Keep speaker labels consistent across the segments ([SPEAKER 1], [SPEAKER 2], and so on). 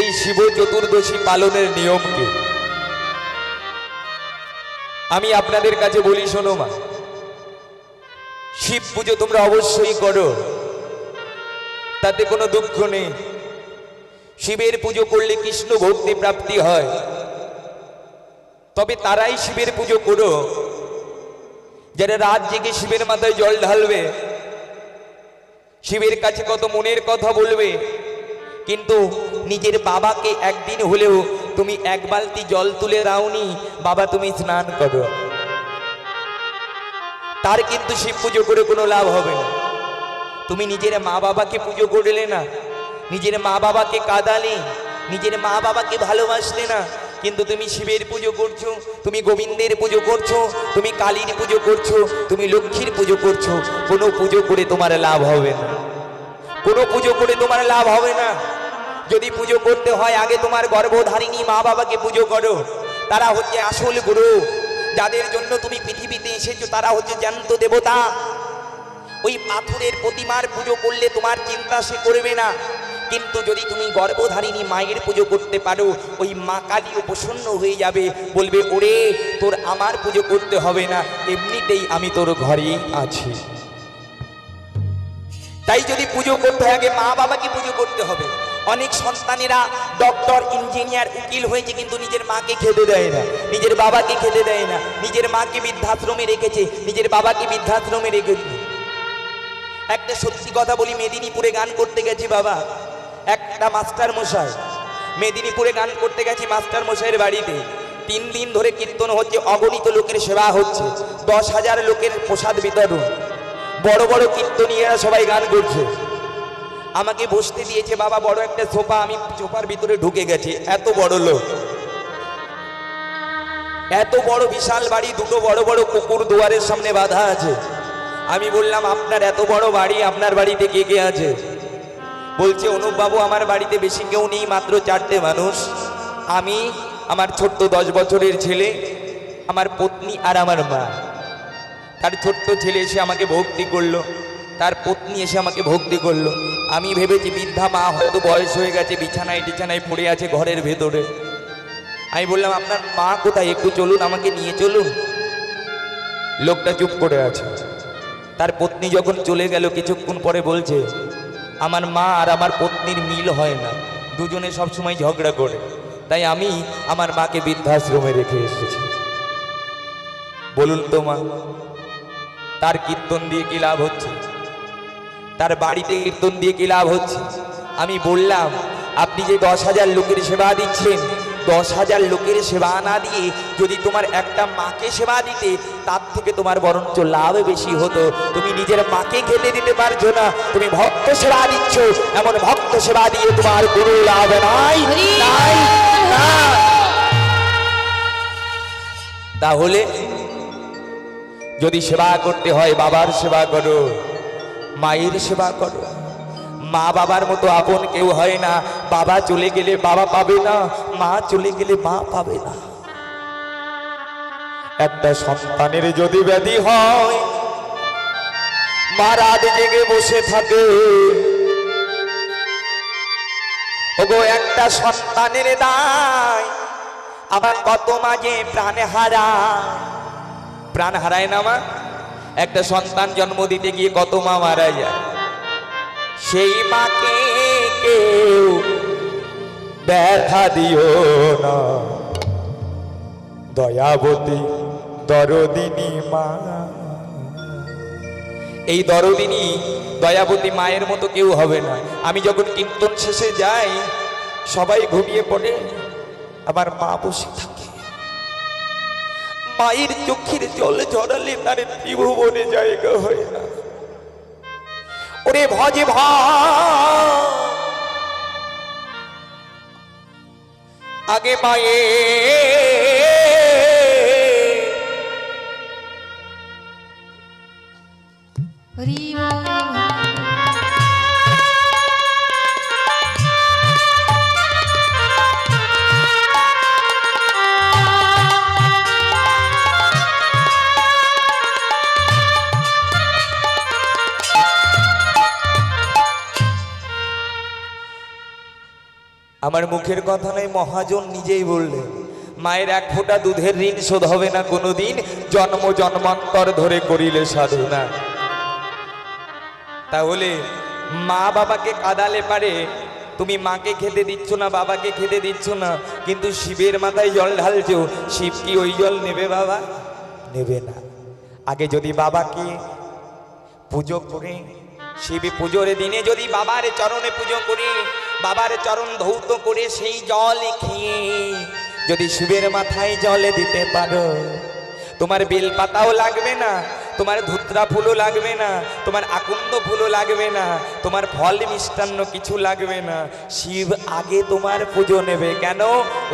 [SPEAKER 1] এই শিব চতুর্দশী পালনের নিয়মকে। আমি আপনাদের কাছে বলি, শোনো মা, শিব পুজো তোমরা অবশ্যই করো। তাতে কোনো দুঃখ নেই। শিবের পুজো করলে কৃষ্ণ ভক্তি প্রাপ্তি হয়। তবে তারাই শিবের পুজো করো। যারা রাত জেগে শিবের মাথায় জল ঢালবে, শিবের কাছে কত মনের কথা বলবে কিন্তু নিজের বাবাকে একদিন হলেও তুমি এক বালতি জল তুলে দাওনি। বাবা, তুমি স্নান করো। তার কিন্তু শিব পুজো করে কোনো লাভ হবে না। তুমি নিজের মা বাবাকে পুজো করলে না। নিজের মা বাবাকে কাঁদালে। নিজের মা বাবাকে ভালোবাসলে না। কিন্তু তুমি শিবের পুজো করছ, তুমি গোবিন্দের পুজো করছ, তুমি কালীর পুজো করছ, তুমি লক্ষ্মীর পুজো করছ। কোনো পুজো করে তোমার লাভ হবে না। কোনো পুজো করে তোমার লাভ হবে না। যদি পুজো করতে হয়, আগে তোমার গর্ভধারিণী মা বাবাকে পুজো করো। তারা হচ্ছে আসল গুরু। যাদের জন্য তুমি পৃথিবীতে এসেছ, তারা হচ্ছে জ্যান্ত দেবতা। ওই পাথরের প্রতিমার পুজো করলে তোমার চিন্তা সে করবে না। কিন্তু যদি তুমি গর্ভধারিণী মায়ের পুজো করতে পারো, ওই মা কালীও প্রসন্ন হয়ে যাবে। বলবে, ওরে, তোর আমার পুজো করতে হবে না। এমনিতেই আমি তোর ঘরেই আছি। তাই যদি পুজো করতে হয়, আগে মা বাবাকে পুজো করতে হবে। অনেক সন্তানেরা ডক্টর, ইঞ্জিনিয়ার, উকিল হয়েছে কিন্তু নিজের মাকে খেতে দেয় না। নিজের বাবাকে খেতে দেয় না। নিজের মাকে বৃদ্ধাশ্রমে রেখেছে। নিজের বাবাকে বৃদ্ধাশ্রমে রেখেছে। একটা সত্যি কথা বলি, মেদিনীপুরে গান করতে গেছি বাবা। একটা মাস্টার মশাই। মেদিনীপুরে গান করতে গেছি মাস্টার মশাইয়ের বাড়িতে। তিন দিন ধরে কীর্তন হচ্ছে, অগণিত লোকের সেবা হচ্ছে। দশ হাজার লোকের প্রসাদ বিতরণ। বড় বড় কীর্তনীয়রা সবাই গান করছে। আমাকে বসতে দিয়েছে, বাবা, বড় একটা সোফা, আমি সোফার ভিতরে ঢুকে গেছি। এত বড় লোক। এত বড় বিশাল বাড়ি, দুটো বড় বড় কুকুর দুয়ারের সামনে বাঁধা আছে। আমি বললাম, আপনার এত বড় বাড়ি, আপনার বাড়িতে কে কে আছে? বলছে, অনুপবাবু, আমার বাড়িতে বেশি কেউ নেই, মাত্র চারটে মানুষ। আমি, আমার ছোট্ট দশ বছরের ছেলে, আমার পত্নী আর আমার মা। তার ছোট্ট ছেলে এসে আমাকে ভক্তি করল। তার পত্নী এসে আমাকে ভক্তি করল। আমি ভেবেছি বৃদ্ধা মা হয়তো বয়স হয়ে গেছে, বিছানায় টিছানায় পড়ে আছে ঘরের ভেতরে। আমি বললাম, আপনার মা কোথায়? একটু চলুন, আমাকে নিয়ে চলুন। লোকটা চুপ করে আছে। তার পত্নী যখন চলে গেল, কিছুক্ষণ পরে বলছে, আমার মা আর আমার পত্নীর মিল হয় না। দুজনে সবসময় ঝগড়া করে। তাই আমি আমার মাকে বৃদ্ধাশ্রমে রেখে এসেছি। বলুন তো মা, তার কীর্তন দিয়ে কি লাভ হচ্ছে? তার বাড়িতে কীর্তন দিয়ে কি লাভ হচ্ছে? আমি বললাম আপনি যে দশ হাজার লোকের সেবা দিচ্ছেন দশ হাজার লোকের সেবা না দিয়ে যদি তোমার একটা মাকে সেবা দিতে তার থেকে তোমার বরঞ্চ লাভ বেশি হতো। তুমি নিজের মাকে খেতে দিতে পারছ না তুমি ভক্ত সেবা দিচ্ছ এমন ভক্ত সেবা দিয়ে তোমার কোনো লাভ নাই তাহলে যদি সেবা করতে হয় বাবার সেবা করো। মায়ের সেবা করো। মা বাবার মতো আপন কেউ হয় না। বাবা চলে গেলে বাবা পাবে না। মা চলে গেলে মা পাবে না। একটা সন্তানের যদি ব্যাধি হয় মা রাত জেগে বসে থাকে। ওগো, একটা সন্তানের দায় আবার কত মাঝে প্রাণে হারায়। প্রাণ হারায় না মা? একটা সন্তান জন্ম দিতে গিয়ে কত মা মারা যায়। সেই মাকে কেউ ব্যথা দিও না। দয়াবতী দরদিনী মা। এই দরদিনী, দয়াবতী মায়ের মতো কেউ হবে না। আমি যখন কীর্তন শেষে যাই, সবাই ঘুমিয়ে পড়ে আমার মা বসে থাকে। মায়ের চোখের জল ঝরালে তার ত্রিভুবনে জায়গা হয় না। ওরে ভজে ভ। আগে মায়ে
[SPEAKER 2] হরি
[SPEAKER 1] আমার মুখের কথা নয়, মহাজন নিজেই বললেন, মায়ের এক ফোঁটা দুধের ঋণ শোধ হবে না কোনোদিন, জন্ম জন্মান্তর ধরে করিলে সাধনা। তাহলে মা বাবাকে কাদালে পারে, তুমি মাকে খেতে দিচ্ছ না, বাবাকে খেতে দিচ্ছ না, কিন্তু শিবের মাথায় জল ঢালছ, শিব কি ওই জল নেবে বাবা? নেবে না। আগে যদি বাবাকে পুজো করে, শিবী পুজোর দিনে যদি বাবার চরণে পুজো করে বাবার চরণ ধৌত করে সেই জল খেয়ে যদি শিবের মাথায় জলে দিতে পারো, তোমার বেলপাতাও লাগবে না, তোমার ধুত্রা ফুলও লাগবে না, তোমার আকুন্দ ফুলও লাগবে না, তোমার ফল মিষ্টান্ন কিছু লাগবে না। শিব আগে তোমার পুজো নেবে কেন?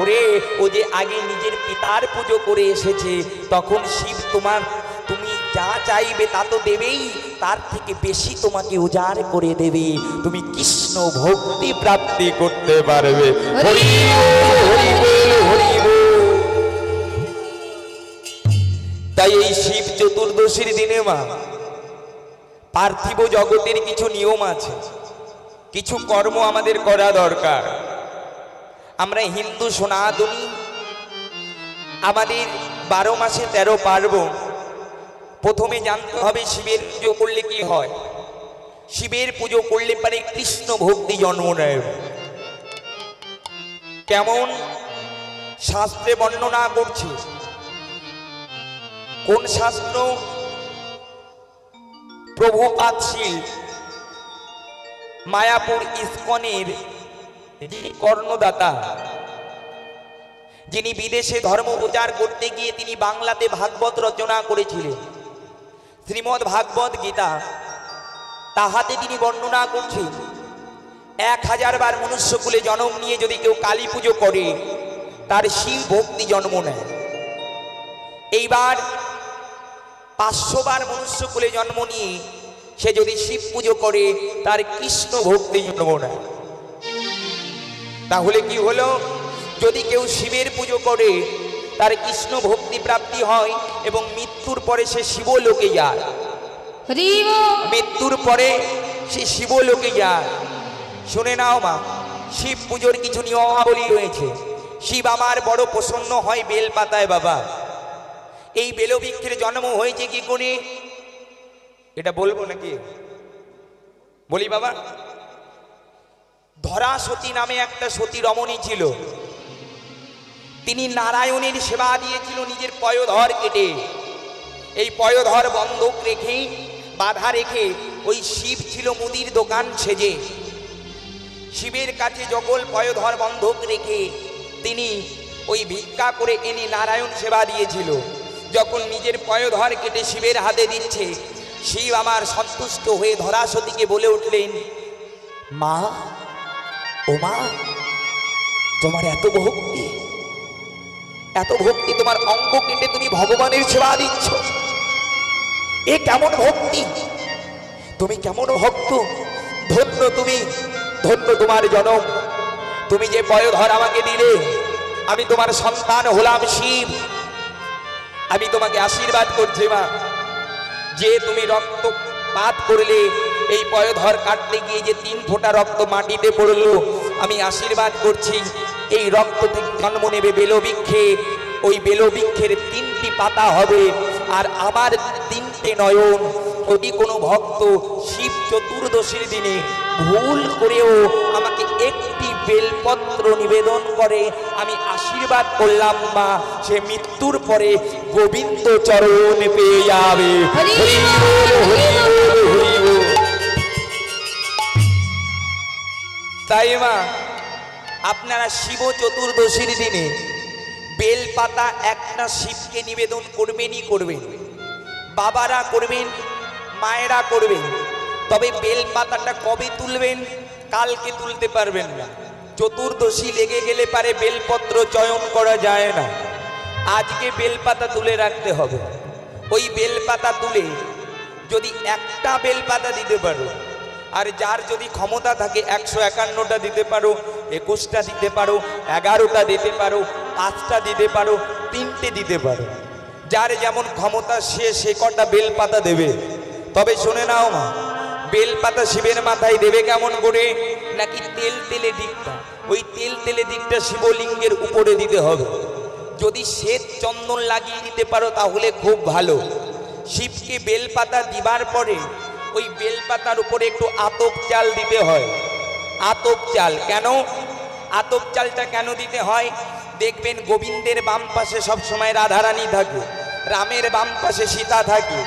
[SPEAKER 1] ওরে, ও যে আগে নিজের পিতার পুজো করে এসেছে, তখন শিব তোমার তুমি যা চাইবে তা তো দেবেই তার থেকে বেশি তোমাকে উজাড় করে দেবে। তুমি কৃষ্ণ ভক্তি প্রাপ্তি করতে পারবে। হরি। তাই এই শিব চতুর্দশীর দিনে মা পার্থিব জগতের কিছু নিয়ম আছে। কিছু কর্ম আমাদের করা দরকার। আমরা হিন্দু সনাতনী আমাদের বারো মাসে তেরো পার্বণ প্রথমে জানতে হবে শিবের পুজো করলে কি হয়। শিবের পুজো করলে পারে কৃষ্ণ ভক্তি জন্ম নেয়। কেমন শাস্ত্রে বর্ণনা করছে? কোন শাস্ত্র? প্রভু পাতশীল মায়াপুর ইস্কনের যিনি কর্ণদাতা। যিনি বিদেশে ধর্ম প্রচার করতে গিয়ে তিনি বাংলাতে ভাগবত রচনা করেছিলেন। শ্রীমদ্ ভাগবত গীতা, তাহাতে তিনি বর্ণনা করছেন, এক হাজার বার মনুষ্যকুলে জন্ম নিয়ে যদি কেউ কালী পুজো করে, তার শিব ভক্তি জন্ম নেয়। এইবার পাঁচশো বার মনুষ্যকুলে জন্ম নিয়ে সে যদি শিব পুজো করে, তার কৃষ্ণ ভক্তি জন্ম নেয়। তাহলে কি হলো? যদি কেউ শিবের পুজো করে তার কৃষ্ণ ভক্তি প্রাপ্তি হয় এবং মৃত্যুর পরে সে শিবলোকে যায়। মৃত্যুর পরে সে শিবলোকে যায়। শুনে নাও মা শিব পুজোর কিছু নিয়মাবলী রয়েছে। শিব আমার বড় প্রসন্ন হয় বেল পাতায় বাবা। এই বেলবৃক্ষের জন্ম হয়েছে কি করে এটা বলব নাকি? বলি বাবা ধরা সতী নামে একটা সতী রমণী ছিল। তিনি নারায়ণের সেবা দিয়েছিল নিজের পয়োধর কেটে। এই পয়োধর বন্ধক রেখে, বাধা রেখে ওই শিব ছিল মুদির দোকান সেজে। শিবের কাছে জগল পয়োধর বন্ধক রেখে তিনি ওই ভিক্ষা করে এনে নারায়ণ সেবা দিয়েছিল, যখন নিজের পয়োধর কেটে শিবের হাতে দিচ্ছে, শিব আমার সন্তুষ্ট হয়ে ধরাসতীকে বলে উঠলেন, মা, ও মা, তোমার এত ভক্তি। এত ভক্তি তোমার অঙ্গ কেটে তুমি ভগবানের সেবা দিচ্ছ। এ কেমন ভক্তি? তুমি কেমন ভক্ত? ধন্য তুমি, ধন্য তোমার জনম। তুমি যে পয়ধর আমাকে দিলে, আমি তোমার সন্তান হলাম শিব। আমি তোমাকে আশীর্বাদ করছি মা। যে তুমি রক্ত পাত করলে, এই পয়ধর কাটতে গিয়ে যে তিন ফোঁটা রক্ত মাটিতে পড়ল, আমি আশীর্বাদ করছি। এই রক্ত জন্ম নেবে বেলবৃক্ষে ওই বেলবৃক্ষের তিনটি পাতা হবে আর আমার তিনটে নয়ন। যদি কোনো ভক্ত শিব চতুর্দশীর দিনে ভুল করেও আমাকে একটি বেলপত্র নিবেদন করে আমি আশীর্বাদ করলাম মা সে মৃত্যুর পরে গোবিন্দ চরণ পেয়ে যাবে। তাই মা আপনারা শিব চতুর্দশীর দিনে বেলপাতা একটা শিবকে নিবেদন করবেনই করবেন। বাবারা করবেন, মায়েরা করবেন। তবে বেলপাতাটা কবে তুলবেন, কালকে তুলতে পারবেন না। চতুর্দশী লেগে গেলে পারে বেলপত্র চয়ন করা যায় না। আজকে বেলপাতা তুলে রাখতে হবে। ওই বেলপাতা তুলে যদি একটা বেলপাতা দিতে পারো আর যার যদি ক্ষমতা থাকে একশো একান্নটা দিতে পারো, একুশটা দিতে পারো, এগারোটা দিতে পারো, পাঁচটা দিতে পারো, তিনটে দিতে পারো। যার যেমন ক্ষমতা, সে সে কটা বেলপাতা দেবে। তবে শুনে নাও মা, বেলপাতা শিবের মাথায় দেবে কেমন করে? নাকি তেল তেলে দিকটা? ওই তেল তেলে দিকটা শিবলিঙ্গের উপরে দিতে হবে। যদি শ্বেত চন্দন লাগিয়ে দিতে পারো তাহলে খুব ভালো। শিবকে বেলপাতা দিবার পরে ওই বেলপাতার উপরে একটু আতপ চাল দিতে হয়। আতপ চাল, কেন? আতপ চালটা কেন দিতে হয়? দেখবেন গোবিন্দের বাম পাশে সবসময় রাধারানী থাকে, রামের বাম পাশে সীতা থাকে,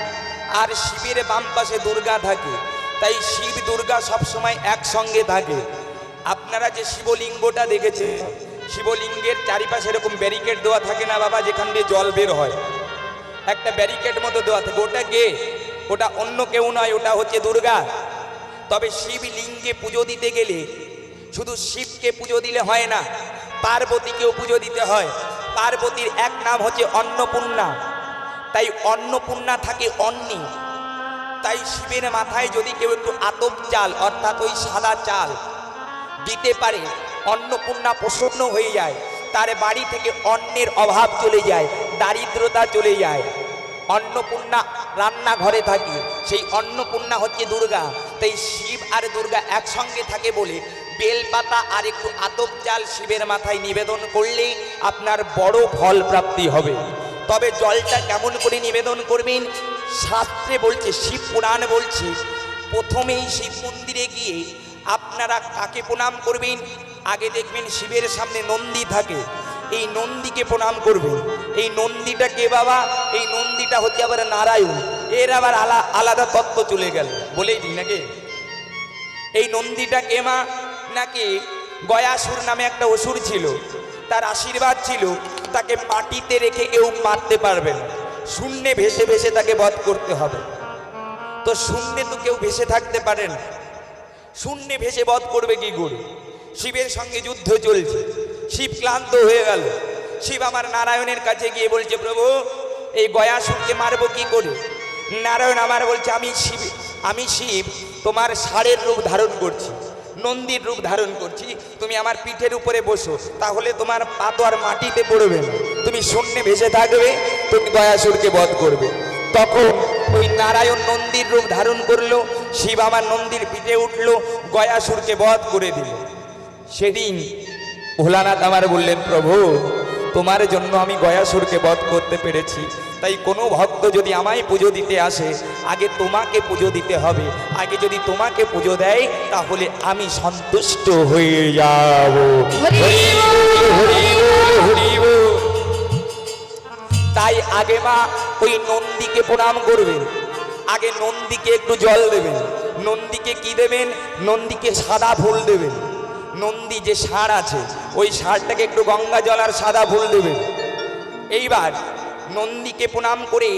[SPEAKER 1] আর শিবের বাম পাশে দুর্গা থাকে। তাই শিব, দুর্গা সবসময় একসঙ্গে থাকে। আপনারা যে শিবলিঙ্গটা দেখেছে শিবলিঙ্গের চারিপাশে এরকম ব্যারিকেড দেওয়া থাকে না বাবা, যেখান দিয়ে জল বের হয়। একটা ব্যারিকেড মতো দেওয়া থাকে, ওটা কে? ওটা অন্য কেউ নয়, ওটা হচ্ছে দুর্গা। তবে শিবলিঙ্গে পুজো দিতে গেলে শুধু শিবকে পুজো দিলে হয় না, পার্বতীকেও পুজো দিতে হয়। পার্বতীর এক নাম হচ্ছে অন্নপূর্ণা। তাই অন্নপূর্ণা থাকে অন্নি। তাই শিবের মাথায় যদি কেউ একটু আতপ চাল, অর্থাৎ ওই সাদা চাল দিতে পারে, অন্নপূর্ণা প্রসন্ন হয়ে যায়। তার বাড়ি থেকে অন্নের অভাব চলে যায়, দারিদ্রতা চলে যায়। অন্নপূর্ণা রান্নাঘরে থাকে। সেই অন্নপূর্ণা হচ্ছে দুর্গা। তাই শিব আর দুর্গা একসঙ্গে থাকে বলে বেলপাতা আর একটু আতপ চাল শিবের মাথায় নিবেদন করলেই আপনার বড় ফল প্রাপ্তি হবে। তবে জলটা কেমন করে নিবেদন করবেন? শাস্ত্রে বলছে, শিব পুরাণ বলছে, প্রথমেই শিব মন্দিরে গিয়ে আপনারা কাকে প্রণাম করবেন? আগে দেখবেন শিবের সামনে নন্দী থাকে। এই নন্দীকে প্রণাম করবেন এই নন্দীটা কে বাবা? এই নন্দীটা হচ্ছে আবার নারায়ণ। এর আবার আলা আলাদা তত্ত্ব চলে গেল। বলেই দিই নাকি? এই নন্দীটা কে মা? নাকি গয়াসুর নামে একটা অসুর ছিল। তার আশীর্বাদ ছিল, তাকে মাটিতে রেখে কেউ মারতে পারবে না। শূন্যে ভেসে ভেসে তাকে বধ করতে হবে। তো শূন্যে তো কেউ ভেসে থাকতে পারে না। শূন্যে ভেসে বধ করবে কি করে? শিবের সঙ্গে যুদ্ধ চলছে। শিব ক্লান্ত হয়ে গেল। শিব আমার নারায়ণের কাছে গিয়ে বলছে, প্রভু, এই গয়াসুরকে মারবো কি করে? নারায়ণ আমার বলছে, আমি শিব আমি শিব, তোমার ষাঁড়ের রূপ ধারণ করছি, নন্দীর রূপ ধারণ করছি। তুমি আমার পিঠের উপরে বসো, তাহলে তোমার পা তো আর মাটিতে পড়বে না। তুমি শূন্যে ভেসে থাকবে, তুমি গয়াসুরকে বধ করবে। তখন ওই নারায়ণ নন্দীর রূপ ধারণ করল, শিব আমার নন্দীর পিঠে উঠল গয়াসুরকে বধ করে দিল। সেদিন ভোলানাথ আমার বললেন প্রভু তোমার জন্য আমি গয়াসুরকে বধ করতে পেরেছি। তাই কোনো ভক্ত যদি আমায় পুজো দিতে আসে আগে তোমাকে পুজো দিতে হবে। আগে যদি তোমাকে পুজো দেয় তাহলে আমি সন্তুষ্ট হয়ে যাব।
[SPEAKER 2] হরি
[SPEAKER 1] হরি বল, তাই আগে মা ওই নন্দীকে প্রণাম করবেন। আগে নন্দীকে একটু জল দেবেন। নন্দীকে কি দেবেন? নন্দীকে সাদা ফুল দেবেন। নন্দী যে সার আছে, ওই সারটাকে একটু গঙ্গা জল আর সাদা ফুল দেবেন এইবার নন্দীকে প্রণাম করে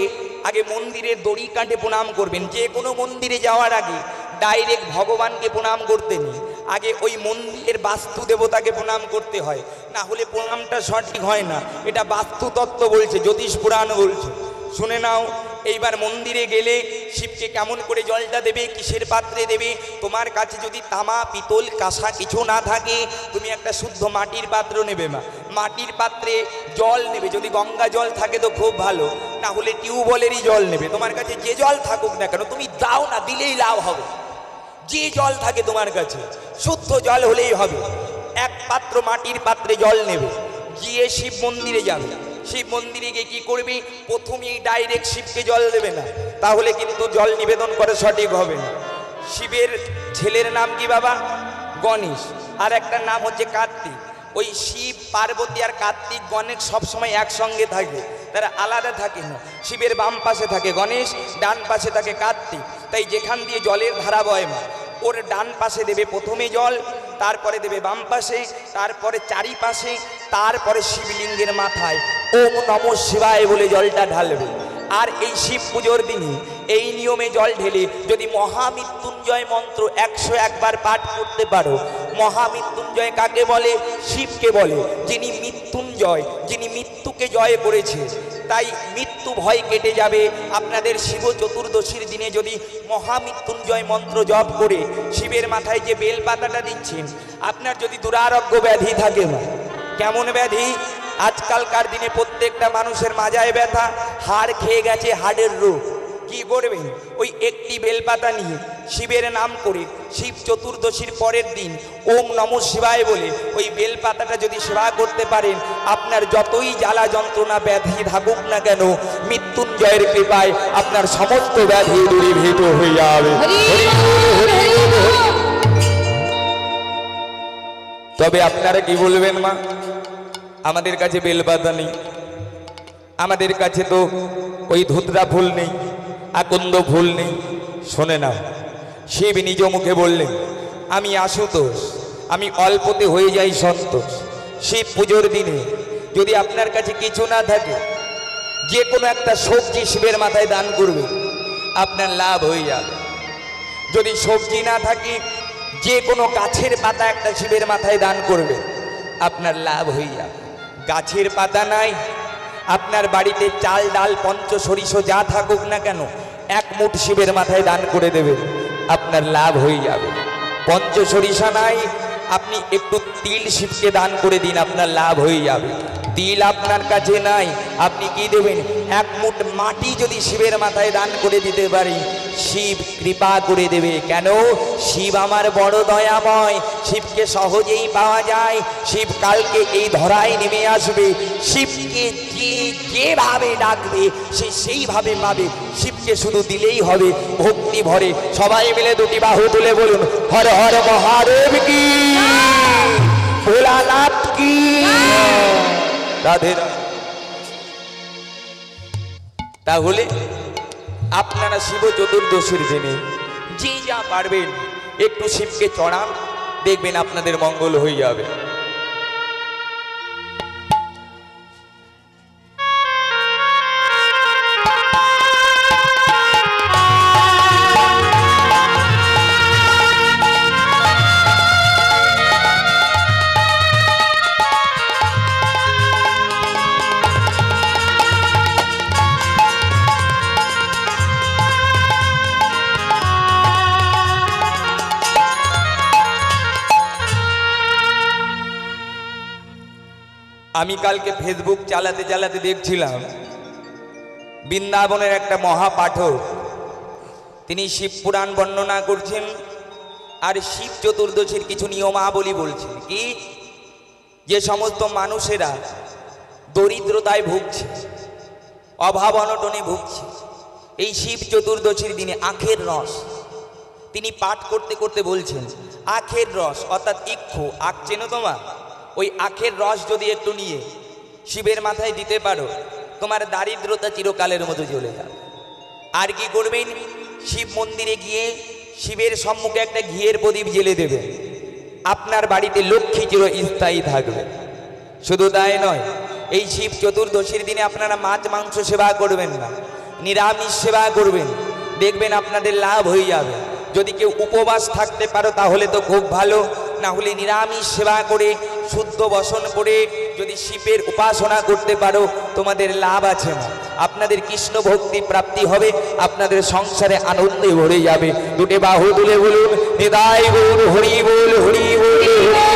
[SPEAKER 1] আগে মন্দিরে দড়ি কাঠে প্রণাম করবেন। যে কোনো মন্দিরে যাওয়ার আগে ডাইরেক্ট ভগবানকে প্রণাম করতে নেই। আগে ওই মন্দিরের বাস্তু দেবতাকে প্রণাম করতে হয়। না হলে প্রণামটা সঠিক হয় না। এটা বাস্তুতত্ত্ব বলছে, জ্যোতিষ পুরাণ বলছে। শুনে নাও এইবার মন্দিরে গেলে শিবকে কেমন করে জলটা দেবে, কিসের পাত্রে দেবে? তোমার কাছে যদি তামা, পিতল, কাঁসা কিছু না থাকে, তুমি একটা শুদ্ধ মাটির পাত্র নেবে মা। মাটির পাত্রে জল নেবে, যদি গঙ্গা জল থাকে তো খুব ভালো না হলে টিউবওয়েলেরই জল নেবে। তোমার কাছে যে জল থাকুক না কেন, তুমি দাও না, দিলেই লাভ হবে। যে জল থাকে তোমার কাছে, শুদ্ধ জল হলেই হবে। এক পাত্র মাটির পাত্রে জল নেবে, গিয়ে শিব মন্দিরে যাবে। শিব মন্দিরে গিয়ে কি করবি? প্রথমেই ডাইরেক্ট শিবকে জল দেবে না। তাহলে কিন্তু জল নিবেদন করে সঠিক হবে না। শিবের ছেলের নাম কি বাবা? গণেশ। আর একটা নাম হচ্ছে কার্তিক। ওই শিব, পার্বতী আর কার্তিক গণেশ সবসময় একসঙ্গে থাকে। তারা আলাদা থাকে না। শিবের বাম পাশে থাকে গণেশ, ডান পাশে থাকে কার্তিক। তাই যেখান দিয়ে জলের ধারা বয় মা, ওর ডান পাশে দেবে প্রথমে জল তারপরে দেবে বাম পাশে, তারপরে চারিপাশে, তারপরে শিবলিঙ্গের মাথায়। ওম নম শিবায় বলে জলটা ঢালবে। আর এই শিব পুজোর দিনে এই নিয়মে জল ঢেলে যদি মহামৃত্যুঞ্জয় মন্ত্র একশো একবার পাঠ করতে পারো, মহামৃত্যুঞ্জয় কাকে বলে? শিবকে বলে। যিনি মৃত্যুঞ্জয়, যিনি মৃত্যুকে জয় করেছে তাই মৃত্যু ভয় কেটে যাবে। আপনাদের শিব চতুর্দশীর দিনে যদি মহামৃত্যুঞ্জয় মন্ত্র জপ করে শিবের মাথায় যে বেলপাতাটা দিচ্ছেন, আপনার যদি দুরারোগ্য ব্যাধি থাকে কেমন ব্যাধি? আজকালকার দিনে প্রত্যেকটা মানুষের মাজায় ব্যথা, হাড় খেয়ে গেছে, হাড়ের রোগ। কি করবেন ওই একটি বেলপাতা নিয়ে শিবের নাম করে শিব চতুর্দশীর পরের দিন ওম নম শিবায় বলে ওই বেলপাতাটা যদি সেবা করতে পারেন আপনার যতই জ্বালা যন্ত্রণা ব্যাধি থাকুক না কেন মৃত্যুঞ্জয়ের কৃপায় আপনার সমস্ত ব্যাধি দূরীভূত হয়ে যাবে। তবে আপনারা কি বলবেন মা? আমাদের কাছে বেলপাতা নেই। আমাদের কাছে তো ওই ধুতরা ফুল নেই। আকন্দ ভুল নেই, শোনে না শিব নিজ মুখে বললেন আমি আশুতোষ, আমি অল্পতে হয়ে যাই সন্তোষ। শিব পুজোর দিনে যদি আপনার কাছে কিছু না থাকে, যে কোনো একটা সবজি শিবের মাথায় দান করবে, আপনার লাভ হয়ে যাবে। যদি সবজি না থাকে, যে কোনো গাছের পাতা একটা শিবের মাথায় দান করবে, আপনার লাভ হয়ে যাবে। গাছের পাতা নাই আপনার বাড়িতে চাল, ডাল, পঞ্চ, সরিষ যা থাকুক না কেন, এক মুঠ শিবের মাথায় দান করে দেবে। আপনার লাভ হয়ে যাবে। পঞ্চ সরিষা নাই আপনি একটু তিল শিবকে দান করে দিন, আপনার লাভ হয়ে যাবে। তিল আপনার কাছে নাই, আপনি কি দেবেন? এক মুঠ মাটি যদি শিবের মাথায় দান করে দিতে পারি, শিব কৃপা করে দেবে। কেন? শিব আমার বড় দয়াময়, শিবকে সহজেই পাওয়া যায়। শিব কালকে এই ধরায় নেমে আসবে। শিবকে যে যেভাবে ডাকবে, সে সেইভাবে পাবে। শিবকে শুধু দিলেই হবে, ভক্তি ভরে। সবাই মিলে দুটি বাহু তুলে বলুন, হর হর মহাদেব কি? ভোলানাথ কি? রাধে। তাহলে আপনারা শিব চতুর্দশীর দিনে যে যা পারবেন, একটু শিবকে চড়ান, দেখবেন আপনাদের মঙ্গল হয়ে যাবে। আমি কালকে ফেসবুক চালাতে চালাতে দেখছিলাম, বৃন্দাবনের একটা মহাপাঠক, তিনি শিব পুরাণ বর্ণনা করছেন আর শিব চতুর্দশীর কিছু নিয়মাবলী বলছেন কি, যে সমস্ত মানুষেরা দরিদ্রতায় ভুগছে, অভাব অনটনে ভুগছে, এই শিব চতুর্দশীর দিনে আখের রস, তিনি পাঠ করতে করতে বলছেন, আখের রস অর্থাৎ ইক্ষু, আখ চেনো তোমার? ওই আখের রস যদি একটু নিয়ে শিবের মাথায় দিতে পারো, তোমার দারিদ্রতা চিরকালের মতো চলে যাবে। আর কি করবেন শিব মন্দিরে গিয়ে শিবের সম্মুখে একটা ঘিয়ের প্রদীপ জেলে দেবে। আপনার বাড়িতে লক্ষ্মী চির স্থায়ী থাকবে। শুধু তাই নয়, এই শিব চতুর্দশীর দিনে আপনারা মাছ, মাংস সেবা করবেন না, নিরামিষ সেবা করবেন। দেখবেন আপনাদের লাভ হয়ে যাবে। যদি কেউ উপবাস থাকতে পারো, তাহলে তো খুব ভালো। না হলে নিরামিষ সেবা করে, শুদ্ধ বসন করে যদি শিবের উপাসনা করতে পারো, তোমাদের লাভ আছে আপনাদের কৃষ্ণ ভক্তি প্রাপ্তি হবে, আপনাদের সংসারে আনন্দে ভরে যাবে। দুটি বাহু তুলে বলুন নিদায় বলুন হরি বল হরি বল।